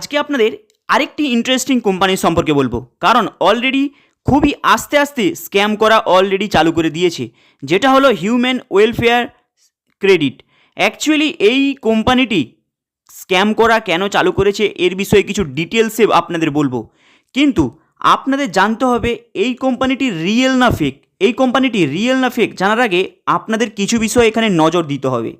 আজকে আপনাদের আরেকটি ইন্টারেস্টিং কোম্পানি সম্পর্কে বলব। কারণ অলরেডি খুবই আস্তে আস্তে স্ক্যাম করা অলরেডি চালু করে দিয়েছে, যেটা হলো হিউম্যান ওয়েলফেয়ার ক্রেডিট অ্যাকচুয়ালি এই কোম্পানিটি স্ক্যাম করা কেন চালু করেছে, এর বিষয়ে কিছু ডিটেলসে আপনাদের বলব। কিন্তু আপনাদের জানতে হবে এই কোম্পানিটি রিয়েল না ফেক এই কোম্পানিটি রিয়েল না ফেক জানার আগে আপনাদের কিছু বিষয় এখানে নজর দিতে হবে।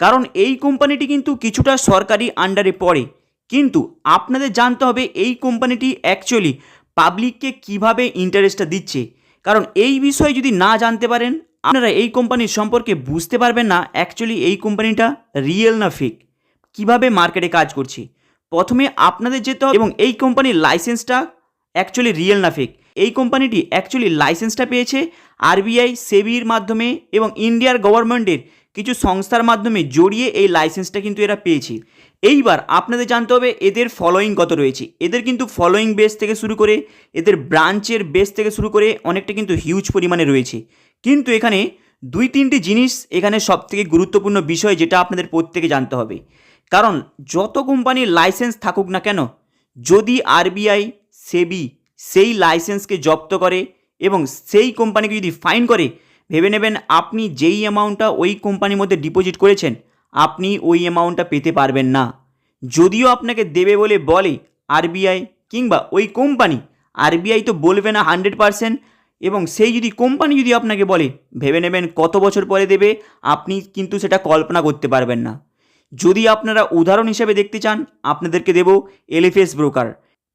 কারণ এই কোম্পানিটি কিন্তু কিছুটা সরকারি আন্ডারে পড়ে। কিন্তু আপনাদের জানতে হবে এই কোম্পানিটি অ্যাকচুয়ালি পাবলিককে কীভাবে ইন্টারেস্টটা দিচ্ছে। কারণ এই বিষয়ে যদি না জানতে পারেন, আপনারা এই কোম্পানির সম্পর্কে বুঝতে পারবেন না অ্যাকচুয়ালি এই কোম্পানিটা রিয়েল না ফেক কীভাবে মার্কেটে কাজ করছে? প্রথমে আপনাদের যেতে হবে এবং এই কোম্পানির লাইসেন্সটা অ্যাকচুয়ালি রিয়েল না ফেক এই কোম্পানিটি অ্যাকচুয়ালি লাইসেন্সটা পেয়েছে আরবিআই সেবির মাধ্যমে এবং ইন্ডিয়ার গভর্নমেন্টের কিছু সংস্থার মাধ্যমে জড়িয়ে এই লাইসেন্সটা কিন্তু এরা পেয়েছে। এইবার আপনাদের জানতে হবে এদের ফলোয়িং কত রয়েছে। এদের কিন্তু ফলোয়িং বেস থেকে শুরু করে, এদের ব্রাঞ্চের বেস থেকে শুরু করে অনেকটা কিন্তু হিউজ পরিমাণে রয়েছে। কিন্তু এখানে দুই তিনটি জিনিস এখানে সবথেকে গুরুত্বপূর্ণ বিষয় যেটা আপনাদের প্রত্যেকে জানতে হবে। কারণ যত কোম্পানির লাইসেন্স থাকুক না কেন, যদি আরবিআই সেবি সেই লাইসেন্সকে জব্দ করে এবং সেই কোম্পানিকে যদি ফাইন করে, ভেবে নেবেন আপনি যেই অ্যামাউন্টটা ওই কোম্পানির মধ্যে ডিপোজিট করেছেন আপনি ওই অ্যামাউন্টটা পেতে পারবেন না। যদিও আপনাকে দেবে বলে বলে আরবিআই কিংবা ওই কোম্পানি আরবিআই তো বলবে না হান্ড্রেড পারসেন্ট এবং সেই যদি কোম্পানি যদি আপনাকে বলে, ভেবে নেবেন কত বছর পরে দেবে, আপনি কিন্তু সেটা কল্পনা করতে পারবেন না। যদি আপনারা উদাহরণ হিসেবে দেখতে চান, আপনাদেরকে দেব এলএফএস ব্রোকার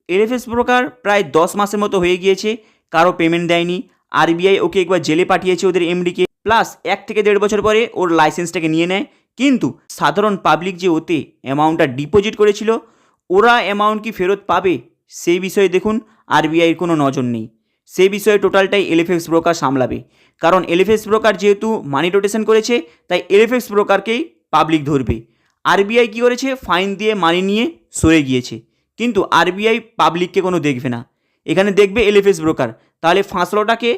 এলএফএস ব্রোকার প্রায় দশ মাসের মতো হয়ে গিয়েছে, কারও পেমেন্ট দেয়নি। আরবিআই ওকে একবার জেলে পাঠিয়েছে ওদের এমডিকে প্লাস এক থেকে দেড় বছর পরে ওর লাইসেন্সটাকে নিয়ে নেয় কিন্তু সাধারণ পাবলিক যে ওতে অ্যামাউন্টটা ডিপোজিট করেছিল, ওরা অ্যামাউন্ট কি ফেরত পাবে? সেই বিষয়ে দেখুন আরবিআইয়ের কোনো নজর নেই। সেই বিষয়ে টোটালটাই এলএফএক্স ব্রোকার সামলাবে। কারণ এলএফএক্স ব্রোকার যেহেতু মানি রোটেশন করেছে, তাই এলএফএক্স ব্রোকারকেই পাবলিক ধরবে। আরবিআই কী করেছে? ফাইন দিয়ে মানি নিয়ে সরে গিয়েছে। কিন্তু আরবিআই পাবলিককে কোনো দেখবে না। এখানে দেখবে এলএফএস ব্রোকার তাহলে ফাঁসলোটাকে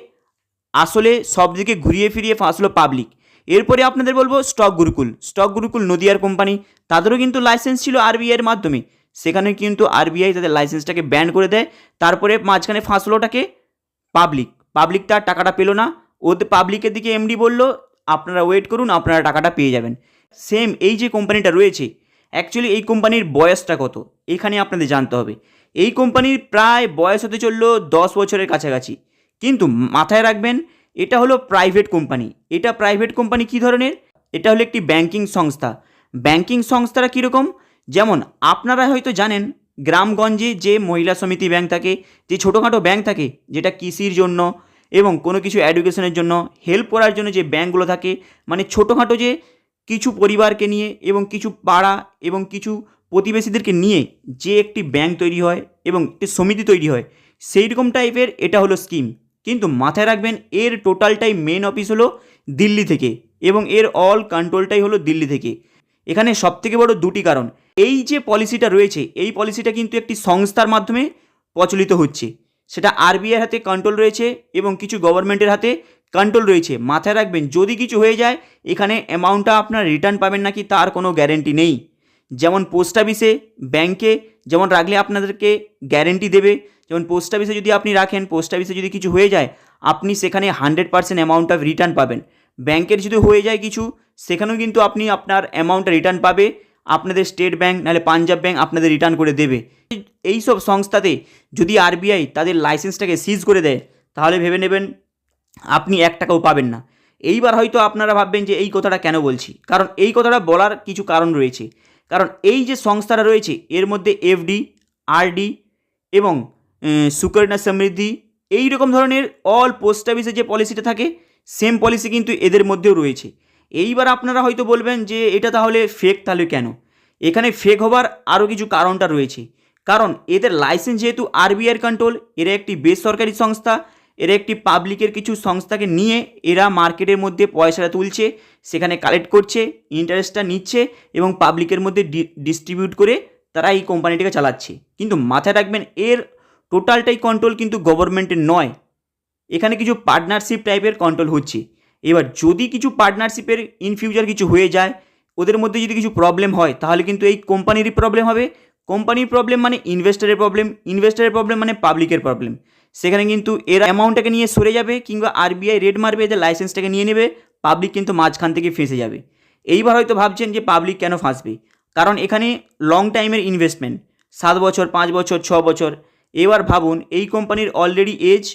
আসলে সব দিকে ঘুরিয়ে ফিরিয়ে ফাঁসলো পাবলিক এরপরে আপনাদের বলব স্টক গুরুকুল। স্টক গুরুকুল নদিয়ার কোম্পানি, তাদেরও কিন্তু লাইসেন্স ছিল আরবিআইয়ের মাধ্যমে। সেখানে কিন্তু আরবিআই তাদের লাইসেন্সটাকে ব্যান করে দেয়। তারপরে মাঝখানে ফাঁসলোটাকে পাবলিক পাবলিক তার টাকাটা পেল না। ওদের পাবলিকের দিকে এমডি বলল, আপনারা ওয়েট করুন, আপনারা টাকাটা পেয়ে যাবেন। সেম এই যে কোম্পানিটা রয়েছে অ্যাকচুয়ালি এই কোম্পানির বয়সটা কত? এখানে আপনাদের জানতে হবে। এই কোম্পানির প্রায় বয়স হতে চলল দশ বছরের কাছাকাছি। কিন্তু মাথায় রাখবেন এটা হলো প্রাইভেট কোম্পানি এটা প্রাইভেট কোম্পানি কী ধরনের? এটা হলো একটি ব্যাংকিং সংস্থা। ব্যাংকিং সংস্থাটা কীরকম? যেমন, আপনারা হয়তো জানেন, গ্রামগঞ্জে যে মহিলা সমিতি ব্যাংক থাকে, যে ছোটোখাটো ব্যাংক থাকে, যেটা কৃষির জন্য এবং কোনো কিছু এডুকেশনের জন্য হেল্প করার জন্য যে ব্যাংকগুলো থাকে মানে ছোটোখাটো যে কিছু পরিবারকে নিয়ে এবং কিছু পাড়া এবং কিছু প্রতিবেশীদেরকে নিয়ে যে একটি ব্যাংক তৈরি হয় এবং একটি সমিতি তৈরি হয় সেই রকম টাইপের এটা হলো স্কিম কিন্তু মাথায় রাখবেন, এর টোটালটাই মেন অফিস হলো দিল্লি থেকে এবং এর অল কন্ট্রোলটাই হলো দিল্লি থেকে। এখানে সবথেকে বড় দুটি কারণ। এই যে পলিসিটা রয়েছে, এই পলিসিটা কিন্তু একটি সংস্থার মাধ্যমে প্রচলিত হচ্ছে। সেটা আরবিআইয়ের হাতে কন্ট্রোল রয়েছে এবং কিছু গভর্নমেন্টের হাতে কন্ট্রোল রয়েছে। মাথায় রাখবেন, যদি কিছু হয়ে যায়, এখানে অ্যামাউন্টটা আপনার রিটার্ন পাবেন নাকি, তার কোনো গ্যারেন্টি নেই। যেমন পোস্ট অফিসে ব্যাংকে যেমন রাখলে আপনাদেরকে গ্যারেন্টি দেবে, যেমন পোস্ট অফিসে যদি আপনি রাখেন পোস্ট অফিসে যদি কিছু হয়ে যায়, আপনি সেখানে hundred percent amount of return পাবেন। ব্যাংকের যদি হয়ে যায় কিছু, সেখানেও কিন্তু আপনি আপনার অ্যামাউন্টটা রিটার্ন পাবে, আপনাদের স্টেট ব্যাংক নাহলে পাঞ্জাব ব্যাংক আপনাদের রিটার্ন করে দেবে। এই সব সংস্থাতে যদি আরবিআই তাদের লাইসেন্সটাকে সিজ করে দেয়, তাহলে ভেবে নেবেন আপনি এক টাকাও পাবেন না। এইবার হয়তো আপনারা ভাববেন যে এই কথাটা কেন বলছি? কারণ এই কথাটা বলার কিছু কারণ রয়েছে। কারণ এই যে সংস্থাটা রয়েছে, এর মধ্যে এফডি আরডি এবং সুকন্যা সমৃদ্ধি এই রকম ধরনের অল পোস্ট অফিসে যে পলিসিটা থাকে সেম পলিসি কিন্তু এদের মধ্যেও রয়েছে। এইবার আপনারা হয়তো বলবেন যে, এটা তাহলে ফেক তাহলে কেন? এখানে ফেক হবার আরও কিছু কারণটা রয়েছে। কারণ এদের লাইসেন্স যেহেতু আরবিআইয়ের কন্ট্রোল এরা একটি বেসরকারি সংস্থা এরা একটি পাবলিকের কিছু সংস্থাকে নিয়ে এরা মার্কেটের মধ্যে পয়সাটা তুলছে, সেখানে কালেক্ট করছে ইন্টারেস্টটা নিচ্ছে এবং পাবলিকের মধ্যে ডিস্ট্রিবিউট করে তারা এই কোম্পানিটাকে চালাচ্ছে। কিন্তু মাথায় রাখবেন, এর টোটালটাই কন্ট্রোল কিন্তু গভর্নমেন্টের নয়। এখানে কিছু পার্টনারশিপ টাইপের কন্ট্রোল হচ্ছে। এবার যদি কিছু পার্টনারশিপের ইন ফিউচার কিছু হয়ে যায়, ওদের মধ্যে যদি কিছু প্রবলেম হয়, তাহলে কিন্তু এই কোম্পানিরই প্রবলেম হবে। কোম্পানির প্রবলেম মানে ইনভেস্টারের প্রবলেম ইনভেস্টারের প্রবলেম মানে পাবলিকের প্রবলেম সেখানে কিন্তু এরা অ্যামাউন্টটাকে নিয়ে সরে যাবে কিংবা আরবিআই রেড মারবে যে লাইসেন্সটাকে নিয়ে নেবে পাবলিক কিন্তু মাঝখান থেকে ফেঁসে যাবে। এইবার হয়তো ভাবছেন যে পাবলিক কেন ফাঁসবে? কারণ এখানে লং টাইমের ইনভেস্টমেন্ট সাত বছর, পাঁচ বছর, ছ বছর। এবার ভাবুন, এই কোম্পানির অলরেডি এজ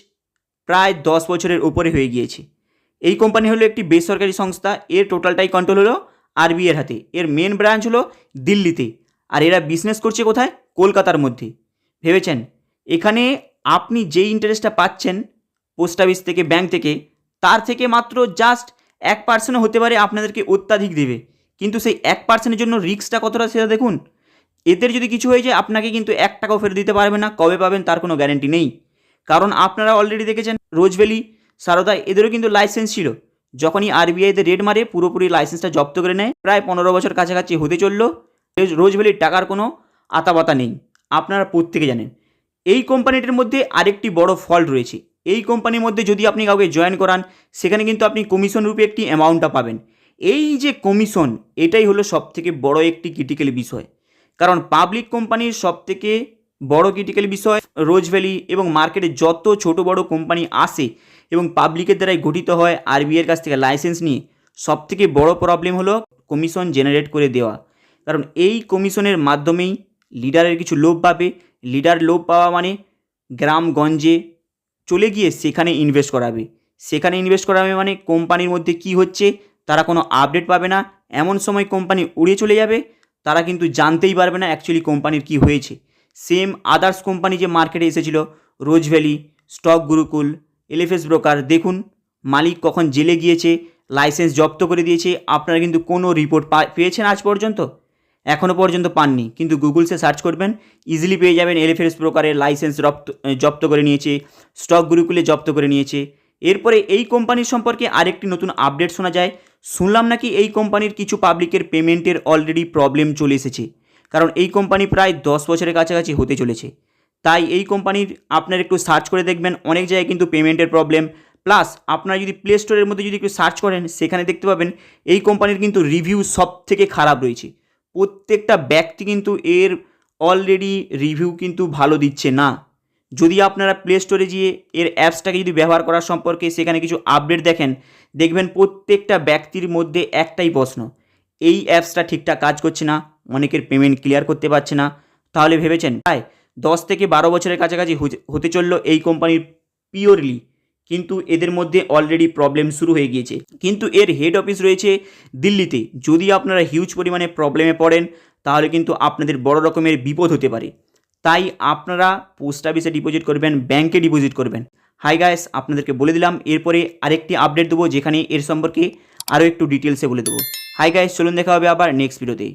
প্রায় দশ বছরের উপরে হয়ে গিয়েছে। এই কোম্পানি হলো একটি বেসরকারি সংস্থা, এর টোটালটাই কন্ট্রোল হলো আরবিআইয়ের হাতে। এর মেন ব্রাঞ্চ হলো দিল্লিতে। আর এরা বিজনেস করছে কোথায়? কলকাতার মধ্যে। ভেবেছেন? এখানে আপনি যেই ইন্টারেস্টটা পাচ্ছেন পোস্ট অফিস থেকে ব্যাংক থেকে, তার থেকে মাত্র জাস্ট এক পার্সেন্টও হতে পারে আপনাদেরকে অত্যাধিক দেবে। কিন্তু সেই এক পার্সেন্টের জন্য রিস্কটা কতটা সেটা দেখুন। এদের যদি কিছু হয়ে যায়, আপনাকে কিন্তু এক টাকাও ফেরত দিতে পারবে না, কবে পাবেন তার কোনো গ্যারেন্টি নেই। কারণ আপনারা অলরেডি দেখেছেন রোজভ্যালি সারদা, এদেরও কিন্তু লাইসেন্স ছিল। যখনই আরবিআইতে রেড মারে, পুরোপুরি লাইসেন্সটা জব্দ করে নেয়। প্রায় পনেরো বছর কাছাকাছি হতে চলল। রোজভ্যালির টাকার কোনো আতাপাতা নেই। আপনারা প্রত্যেকে জানেন। এই কোম্পানিটির মধ্যে আরেকটি বড় ফল্ট রয়েছে। এই কোম্পানির মধ্যে যদি আপনি কাউকে জয়েন করান, সেখানে কিন্তু আপনি কমিশন রূপে একটি অ্যামাউন্টটা পাবেন। এই যে কমিশন এটাই হলো সবথেকে বড় একটি ক্রিটিক্যাল বিষয়। কারণ পাবলিক কোম্পানির সবথেকে বড় ক্রিটিক্যাল বিষয় রোজ ভ্যালি এবং মার্কেটে যত ছোট বড় কোম্পানি আসে এবং পাবলিকের দ্বারাই গঠিত হয় আরবিআইয়ের কাছ থেকে লাইসেন্স নিয়ে, সবথেকে বড় প্রবলেম হলো কমিশন জেনারেট করে দেওয়া। কারণ এই কমিশনের মাধ্যমেই লিডারের কিছু লোভ পাবে লিডার লোভ পাওয়া মানে গ্রামগঞ্জে চলে গিয়ে সেখানে ইনভেস্ট করাবে। সেখানে ইনভেস্ট করাবে মানে কোম্পানির মধ্যে কি হচ্ছে, তারা কোনো আপডেট পাবে না। এমন সময় কোম্পানি উড়ে চলে যাবে, তারা কিন্তু জানতেই পারবে না অ্যাকচুয়ালি কোম্পানির কি হয়েছে। সেম আদার্স কোম্পানি যে মার্কেটে এসেছিল Rose Valley stock Gurukul LFS broker দেখুন মালিক কখন জেলে গিয়েছে লাইসেন্স জব্দ করে দিয়েছে, আপনারা কিন্তু কোনো রিপোর্ট পেয়েছেন আজ পর্যন্ত? এখনও পর্যন্ত পাননি। কিন্তু গুগলসে সার্চ করবেন ইজিলি পেয়ে যাবেন এলএফএস ব্রোকারের লাইসেন্স রপ্ত জব্দ করে নিয়েছে স্টক গুরুকুলে জব্দ করে নিয়েছে। এরপরে এই কোম্পানির সম্পর্কে আরেকটি নতুন আপডেট শোনা যায়। শুনলাম নাকি এই কোম্পানির কিছু পাবলিকের পেমেন্টের অলরেডি প্রবলেম চলে এসেছে। কারণ এই কোম্পানি প্রায় দশ বছরের কাছাকাছি হতে চলেছে। তাই এই কোম্পানির আপনার একটু সার্চ করে দেখবেন, অনেক জায়গায় কিন্তু পেমেন্টের প্রবলেম প্লাস আপনারা যদি প্লে স্টোরের মধ্যে যদি একটু সার্চ করেন, সেখানে দেখতে পাবেন এই কোম্পানির কিন্তু রিভিউ সব থেকে খারাপ রয়েছে। প্রত্যেকটা ব্যক্তি কিন্তু এর অলরেডি রিভিউ কিন্তু ভালো দিচ্ছে না। যদি আপনারা প্লে স্টোরে গিয়ে এর অ্যাপসটাকে যদি ব্যবহার করার সম্পর্কে সেখানে কিছু আপডেট দেখেন, দেখবেন প্রত্যেকটা ব্যক্তির মধ্যে একটাই প্রশ্ন, এই অ্যাপসটা ঠিকঠাক কাজ করছে না, অনেকের পেমেন্ট ক্লিয়ার করতে পারছে না। তাহলে ভেবেছেন, প্রায় দশ থেকে বারো বছরের কাছাকাছি হতে- চলল এই কোম্পানির পিওরলি কিন্তু এদের মধ্যে অলরেডি প্রবলেম শুরু হয়ে গিয়েছে। কিন্তু এর হেড অফিস রয়েছে দিল্লিতে। যদি আপনারা হিউজ পরিমাণে প্রবলেমে পড়েন, তাহলে কিন্তু আপনাদের বড় রকমের বিপদ হতে পারে। তাই আপনারা পোস্ট অফিসে ডিপোজিট করবেন ব্যাংকে ডিপোজিট করবেন। হাই গাইস আপনাদেরকে বলে দিলাম, এরপরে আরেকটি আপডেট দেবো, যেখানে এর সম্পর্কে আরও একটু ডিটেলসে বলে দেবো। হাই গাইস চলুন দেখা হবে আবার নেক্সট ভিডিওতে